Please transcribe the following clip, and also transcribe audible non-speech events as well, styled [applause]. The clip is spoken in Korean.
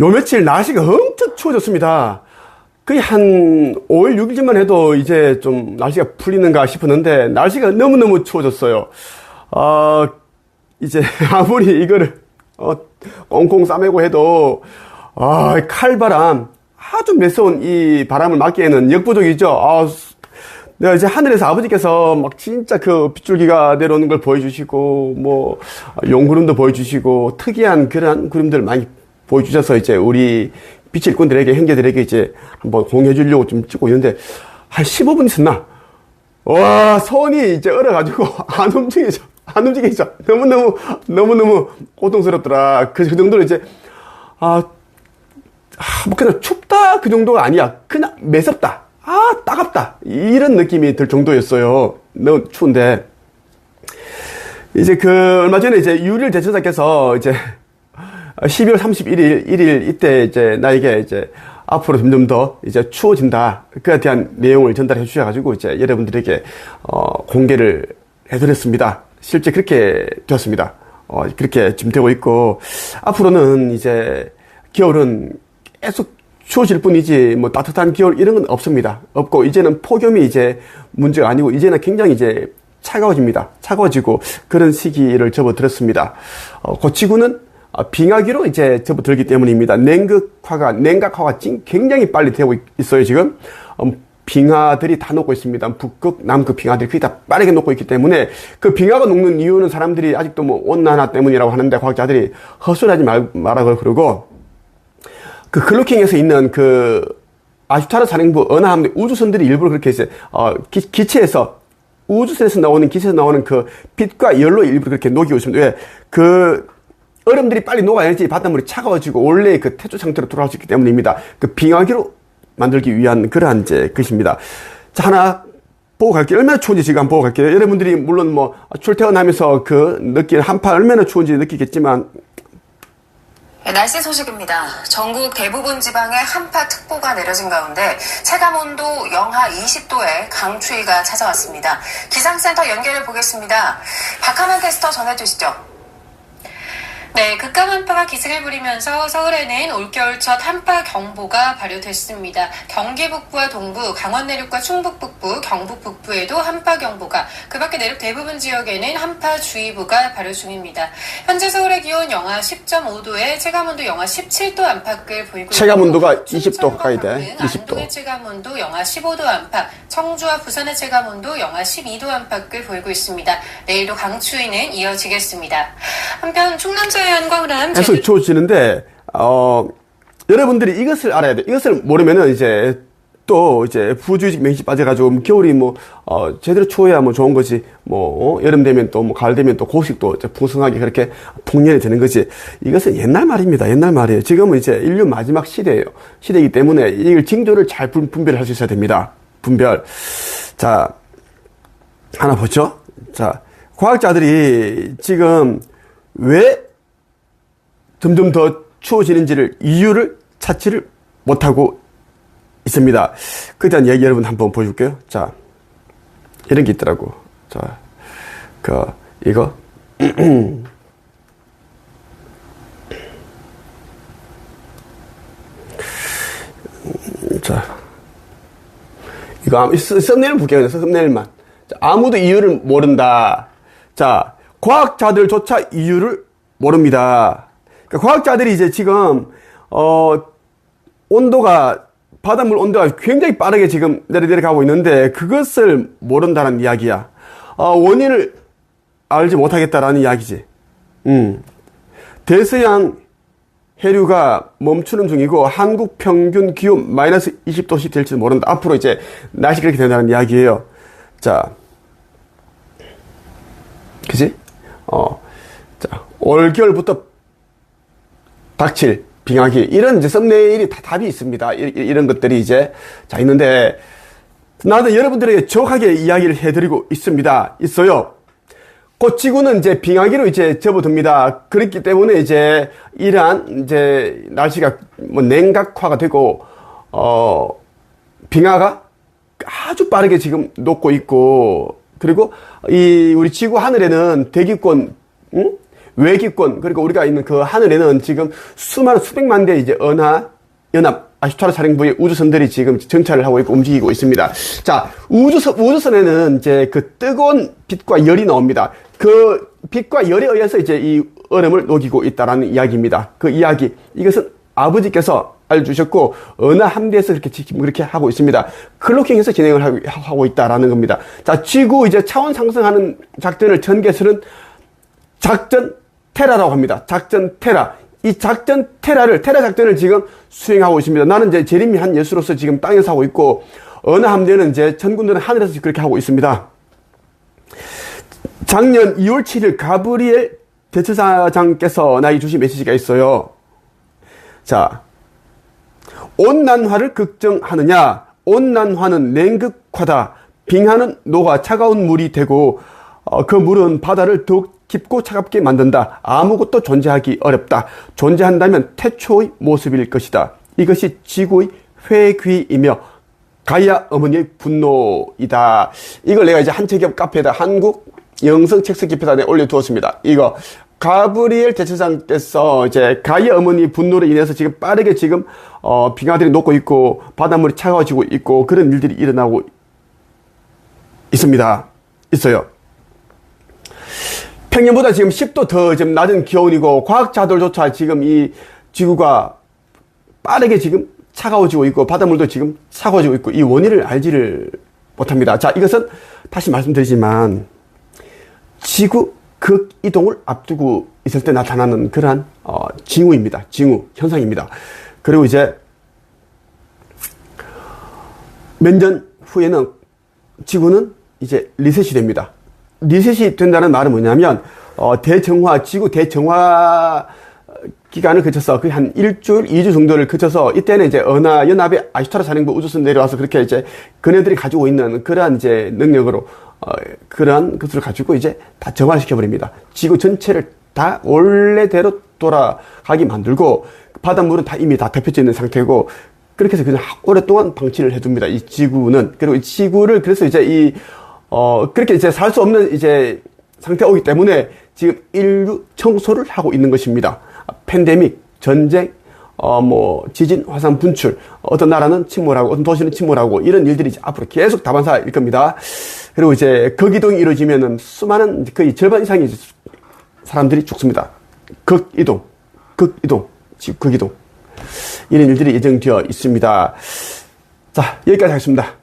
요 며칠 날씨가 엄청 추워졌습니다. 거의 한 5일, 6일 전만 해도 이제 좀 날씨가 풀리는가 싶었는데 날씨가 너무너무 추워졌어요. 어, 이제 [laughs] 아무리 이거를 어, 꽁꽁 싸매고 해도 아, 칼바람 아주 매서운 이 바람을 막기에는 역부족이죠. 아, 내가 이제 하늘에서 아버지께서 막 진짜 그 빗줄기가 내려오는 걸 보여주시고 뭐 용구름도 보여주시고 특이한 그런 구름들 많이 보여주셔서 이제 우리 빛의 일꾼들에게 형제들에게 이제 한번 공유해 주려고 좀 찍고 있는데 한 15분 있었나? 와 손이 이제 얼어가지고 [laughs] 안 움직이죠. 안 움직이죠. 너무너무 너무너무 고통스럽더라. 그, 그 정도로 이제 아, 아, 뭐 그냥 춥다 그 정도가 아니야. 그냥 매섭다. 아 따갑다. 이런 느낌이 들 정도였어요. 너무 추운데 이제 그 얼마 전에 이제 유일 대처자께서 이제 12월 31일, 1일 이때 이제 나에게 이제 앞으로 점점 더 이제 추워진다. 그에 대한 내용을 전달해 주셔가지고 이제 여러분들에게 어, 공개를 해드렸습니다. 실제 그렇게 되었습니다. 어, 그렇게 지금 되고 있고 앞으로는 이제 겨울은 계속 추워질 뿐이지 뭐 따뜻한 겨울 이런 건 없습니다. 없고 이제는 폭염이 이제 문제가 아니고 이제는 굉장히 이제 차가워집니다. 차가워지고 그런 시기를 접어들었습니다. 어, 그 지구는 빙하기로 이제 접어들기 때문입니다. 냉극화가, 냉각화가 굉장히 빨리 되고 있어요, 지금. 음, 빙하들이 다 녹고 있습니다. 북극, 남극 빙하들이 거의 다 빠르게 녹고 있기 때문에 그 빙하가 녹는 이유는 사람들이 아직도 뭐 온난화 때문이라고 하는데 과학자들이 말, 말라고 그러고 그 클로킹에서 있는 그 아슈타르 산행부 은하함대 우주선들이 일부러 그렇게 이제 어, 기, 기체에서 우주선에서 나오는 기체에서 나오는 그 빛과 열로 일부러 그렇게 녹이고 있습니다. 왜? 그 얼음들이 빨리 녹아야지 바닷물이 차가워지고 원래 그 태초 상태로 돌아올 수 있기 때문입니다. 그 빙하기로 만들기 위한 그러한 이제 것입니다. 자, 하나 보고 갈게요. 얼마나 추운지 지금 보고 갈게요. 여러분들이 물론 뭐 출퇴근하면서 그 느낀 한파 얼마나 추운지 느끼겠지만 네, 날씨 소식입니다. 전국 대부분 지방에 한파특보가 내려진 가운데 체감온도 영하 20도에 강추위가 찾아왔습니다. 기상센터 연결해 보겠습니다. 박하만 캐스터 전해주시죠. 네, 극강 한파가 기승을 부리면서 서울에는 올겨울 첫 한파 경보가 발효됐습니다. 경기 북부와 동부, 강원 내륙과 충북 북부, 경북 북부에도 한파 경보가, 그 밖에 내륙 대부분 지역에는 한파 주의보가 발효 중입니다. 현재 서울의 기온 영하 10.5도에 체감온도 영하 17도 안팎을 보이고 체감온도가 20도 가까이 돼. 20도. 안동의 체감온도 영하 15도 안팎, 청주와 부산의 체감온도 영하 12도 안팎을 보이고 있습니다. 내일도 강추위는 이어지겠습니다. 한편 충남 자연 한광람 계속 좋아지는데 어 여러분들이 이것을 알아야 돼. 이것을 모르면은 이제 또 이제 부주의식 맹시 빠져가지고 겨울이 뭐 어, 제대로 추워야 뭐 좋은 거지. 뭐 어, 여름 되면 또 뭐 가을 되면 또 고식도 이제 풍성하게 그렇게 풍년이 되는 거지. 이것은 옛날 말입니다. 옛날 말이에요. 지금은 이제 인류 마지막 시대예요. 시대이기 때문에 이걸 징조를 잘 분, 분별할 수 있어야 됩니다 분별 자 하나 보죠 자 과학자들이 지금 왜 점점 더 추워지는지를 이유를 찾지를 못하고 있습니다. 그에 대한 얘기 여러분 한번 보여줄게요. 자, 이런 게 있더라고. 자, 그, 이거. [clears throat] 이거, 썸네일 볼게요. 썸네일만. 자, 아무도 이유를 모른다. 자, 과학자들조차 이유를 모릅니다. 그러니까 과학자들이 이제 지금 어 온도가 바닷물 온도가 굉장히 빠르게 지금 내려내려가고 있는데 그것을 모른다는 이야기야. 어, 원인을 알지 못하겠다라는 이야기지. 음. 대서양 해류가 멈추는 중이고 한국 평균 기온 마이너스 20도씩 될지도 모른다. 앞으로 이제 날씨 그렇게 된다는 이야기예요. 자, 그지? 어, 자, 올겨울부터 닥칠 빙하기 이런 이제 썸네일이 다 답이 있습니다. 이, 런 것들이 이제 자 있는데 나도 여러분들에게 정확하게 이야기를 해드리고 있습니다. 있어요. 꽃지구는 이제 빙하기로 이제 접어듭니다. 그렇기 때문에 이제 이러한 이제 날씨가 뭐 냉각화가 되고 어 빙하가 아주 빠르게 지금 녹고 있고 그리고 이 우리 지구 하늘에는 대기권 응? 외기권 그리고 우리가 있는 그 하늘에는 지금 수많은 수백만 대 이제 은하 연합 아슈타르 사령부의 우주선들이 지금 정찰을 하고 있고 움직이고 있습니다. 자, 우주선, 우주선에는 이제 그 뜨거운 빛과 열이 나옵니다. 그 빛과 열에 의해서 이제 이 얼음을 녹이고 있다라는 이야기입니다. 그 이야기. 이것은 아버지께서 알려주셨고, 어느 함대에서 그렇게 지금 그렇게 하고 있습니다. 클로킹해서 진행을 하고- 있다라는 겁니다. 자, 지구 이제 차원 상승하는 작전을 전개수는 작전 테라라고 합니다. 작전 테라. 이 작전 테라를, 테라 작전을 지금 수행하고 있습니다. 나는 이제 재림이 한 예수로서 지금 땅에서 하고 있고, 어느 함대는 이제 전군들은 하늘에서 그렇게 하고 있습니다. 작년 2월 7일 가브리엘 대처사장께서 나에게 주신 메시지가 있어요. 자, 온난화를 걱정하느냐? 온난화는 냉극화다. 빙하는 녹아 차가운 물이 되고 어, 그 물은 바다를 더욱 깊고 차갑게 만든다. 아무것도 존재하기 어렵다. 존재한다면 태초의 모습일 것이다. 이것이 지구의 회귀이며 가이아 어머니의 분노이다. 이걸 내가 이제 한 책의 카페에다 한국 영성 책석 기표단에 네, 올려두었습니다. 이거 가브리엘 대처장께서 이제 가이아 어머니 분노로 인해서 지금 빠르게 지금 어, 빙하들이 녹고 있고 바닷물이 차가워지고 있고 그런 일들이 일어나고 있습니다. 있어요. 평년보다 지금 10도 더 지금 낮은 기온이고 과학자들조차 지금 이 지구가 빠르게 지금 차가워지고 있고 바닷물도 지금 차가워지고 있고 이 원인을 알지를 못합니다. 자, 이것은 다시 말씀드리지만 지구 극이동을 앞두고 있을 때 나타나는 그러한 어, 징후입니다. 징후 현상입니다. 그리고 이제 몇 년 후에는 지구는 이제 리셋이 됩니다. 리셋이 된다는 말은 뭐냐면 어, 대정화 지구 대정화 기간을 거쳐서 거의 한 일주일, 이주 정도를 거쳐서 이때는 이제 은하 연합의 아슈타르 사령부 우주선 내려와서 그렇게 이제 그네들이 가지고 있는 그러한 이제 능력으로 어, 그러한 것을 가지고 이제 다 정화시켜 버립니다. 지구 전체를 다 원래대로 돌아가게 만들고 바닷물은 다 이미 다 덮여져 있는 상태고 그렇게 해서 그냥 오랫동안 방치를 해둡니다. 이 지구는 그리고 이 지구를 그래서 이제 이 어, 그렇게 이제 살 수 없는 이제 상태가 오기 때문에 지금 인류 청소를 하고 있는 것입니다. 팬데믹, 전쟁, 어, 뭐, 지진, 화산 분출, 어떤 나라는 침몰하고, 어떤 도시는 침몰하고, 이런 일들이 이제 앞으로 계속 다반사일 겁니다. 그리고 이제 극이동이 이루어지면은 수많은 거의 절반 이상의 사람들이 죽습니다. 극이동, 극이동, 지금 극이동. 이런 일들이 예정되어 있습니다. 자, 여기까지 하겠습니다.